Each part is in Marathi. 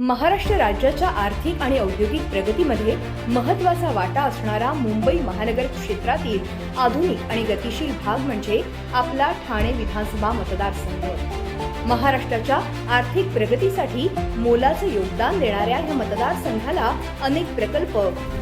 महाराष्ट्र राज्याच्या आर्थिक आणि औद्योगिक प्रगतीमध्ये महत्त्वाचा वाटा असणारा मुंबई महानगर क्षेत्रातील आधुनिक आणि गतिशील भाग म्हणजे आपला ठाणे विधानसभा मतदारसंघ. महाराष्ट्राच्या आर्थिक प्रगतीसाठी मोलाचं योगदान देणाऱ्या या मतदारसंघाला अनेक प्रकल्प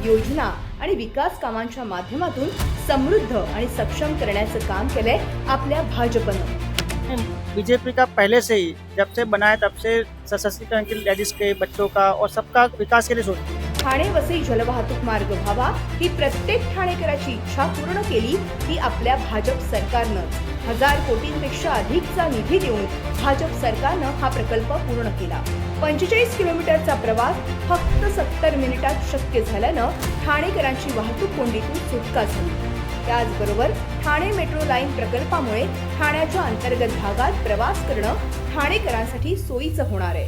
योजना आणि विकास कामांच्या माध्यमातून समृद्ध आणि सक्षम करण्याचं काम केलंय आपल्या भाजपनं. बीजेपी का पहले से ही जब से बना तब से सशक्तिकरण के लेडीज के बच्चों का और सबका विकास के लिए सोचती ठाणे वसई जलवाहतूक मार्ग व्हावा ही प्रत्येक ठाणेकराची इच्छा पूर्ण केली ती आपल्या भाजप सरकारनं. हजार कोटींपेक्षा अधिकचा निधी देऊन भाजप सरकारनं हा प्रकल्प पूर्ण केला. पंचेचाळीस किलोमीटरचा प्रवास फक्त सत्तर मिनिटात शक्य झाल्यानं ठाणेकरांची वाहतूक कोंडीतून सुटका झाली. त्याचबरोबर ठाणे मेट्रो लाईन प्रकल्पामुळे ठाण्याच्या अंतर्गत भागात प्रवास करणं ठाणेकरांसाठी सोयीचं होणार आहे.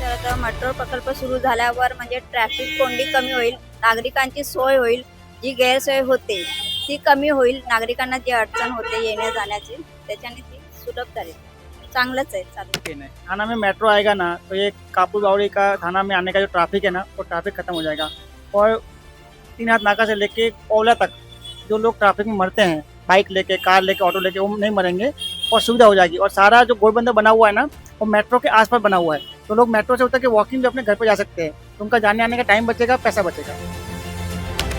तर आता मेट्रो प्रकल्प सुरू झाल्यावर म्हणजे ट्रॅफिक कोंडी कमी होईल नागरिकांची सोय होईल जी गैरसोय होते ती कमी होईल नागरिकांना जी अडचण होते येण्या जाण्याची त्याच्याने ती सुलभ झाली. चांगलंच आहे है थाना में मेट्रो आएगा ना तो ये कापुर बावड़ी का थाना में आने का जो ट्रैफिक है ना वो ट्रैफिक खत्म हो जाएगा. और तीन हाथ नाका से लेके ओला तक जो लोग ट्रैफ़िक में मरते हैं बाइक लेके कार लेके ऑटो लेके, वो नहीं मरेंगे और सुविधा हो जाएगी। और सारा जो गोलबंदर बना हुआ है ना, वो मेट्रो के आसपास बना हुआ है। तो लोग मेट्रो से उतर के वॉकिंग भी अपने घर पर जा सकते हैं। तो उनका जाने आने का टाइम बचेगा, पैसा बचेगा।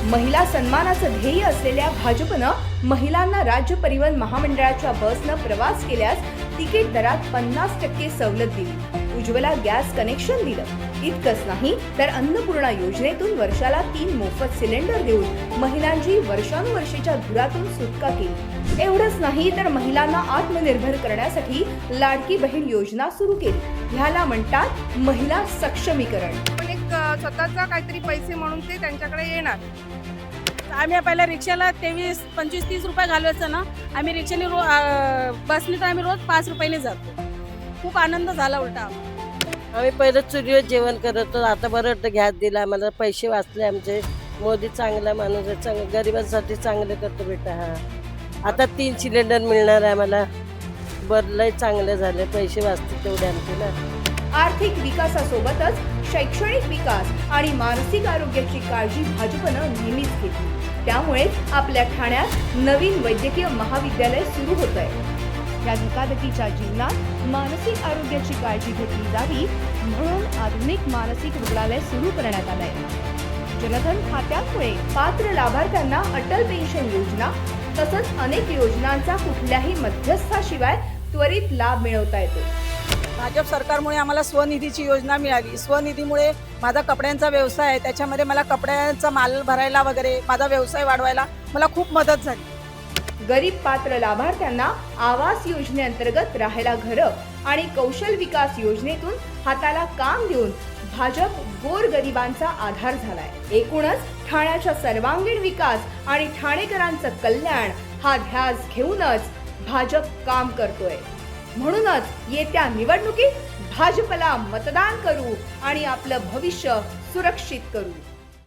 महिला सन्मानाचं ध्येय असलेल्या भाजपनं महिलांना राज्य परिवहन महामंडळाच्या बसनं प्रवास केल्यास तिकीट दरात पन्नास टक्के सवलत दिली. उज्ज्वला गॅस कनेक्शन दिलं. इतकंच नाही तर अन्नपूर्णा योजनेतून वर्षाला तीन मोफत सिलेंडर देऊन महिलांची वर्षानुवर्षीच्या धुरातून सुटका केली. एवढंच नाही तर महिलांना आत्मनिर्भर करण्यासाठी लाडकी बहीण योजना सुरू केली. ह्याला म्हणतात महिला सक्षमीकरण. पण एक स्वतःचा काहीतरी पैसे म्हणून ते त्यांच्याकडे येणार. आम्ही पहिल्या रिक्षाला तेवीस पंचवीस तीस रुपये घालवायचं ना आम्ही रिक्षाने रो बसने तर आम्ही रोज पाच रुपयाने जातो. खूप आनंद झाला उलटा. आम्ही पहिलं चुलीवर जेवण करत होतो. आता बरं वाटतं गॅस दिला. आम्हाला पैसे वाचले आमचे. मोदी चांगला माणूस आहे. चांग गरिबांसाठी चांगलं करतो बेटा हा. आता तीन सिलेंडर मिळणार आहे आम्हाला. बरं लय चांगलं झालं. पैसे वाचतील तेवढे आमचे ना. आर्थिक विकासासोबतच शैक्षणिक विकास आणि मानसिक आरोग्याची काळजी भाजपनं नेहमीच घेतली. त्यामुळे आपल्या ठाण्यात नवीन वैद्यकीय महाविद्यालय सुरू होत आहे या धकाधकीच्या जीवनात मानसिक आरोग्याची काळजी घेतली जावी म्हणून आधुनिक मानसिक रुग्णालय सुरू करण्यात आलंय. जनधन खात्यामुळे पात्र लाभार्थ्यांना अटल पेन्शन योजना तसंच अनेक योजनांचा कुठल्याही मध्यस्थाशिवाय त्वरित लाभ मिळवता येतो. भाजप सरकारमुळे आम्हाला स्वनिधीची योजना मिळाली स्वनिधीमुळे माझा कपड्यांचा व्यवसाय आहे. त्याच्यामध्ये मला कपड्यांचा माल भरायला वगैरे माझा व्यवसाय वाढवायला मला खूप मदत झाली. गरीब पात्र लाभार्थ्यांना आवास योजनेअंतर्गत राहायला घरं आणि कौशल विकास योजनेतून हाताला काम देऊन भाजप गोर गरिबांचा आधार झालाय. एकूणच ठाण्याच्या सर्वांगीण विकास आणि ठाणेकरांचं कल्याण हा ध्यास घेऊनच भाजप काम करतोय. म्हणूनच येत्या निवडणुकीत भाजपला मतदान करू आणि आपलं भविष्य सुरक्षित करू.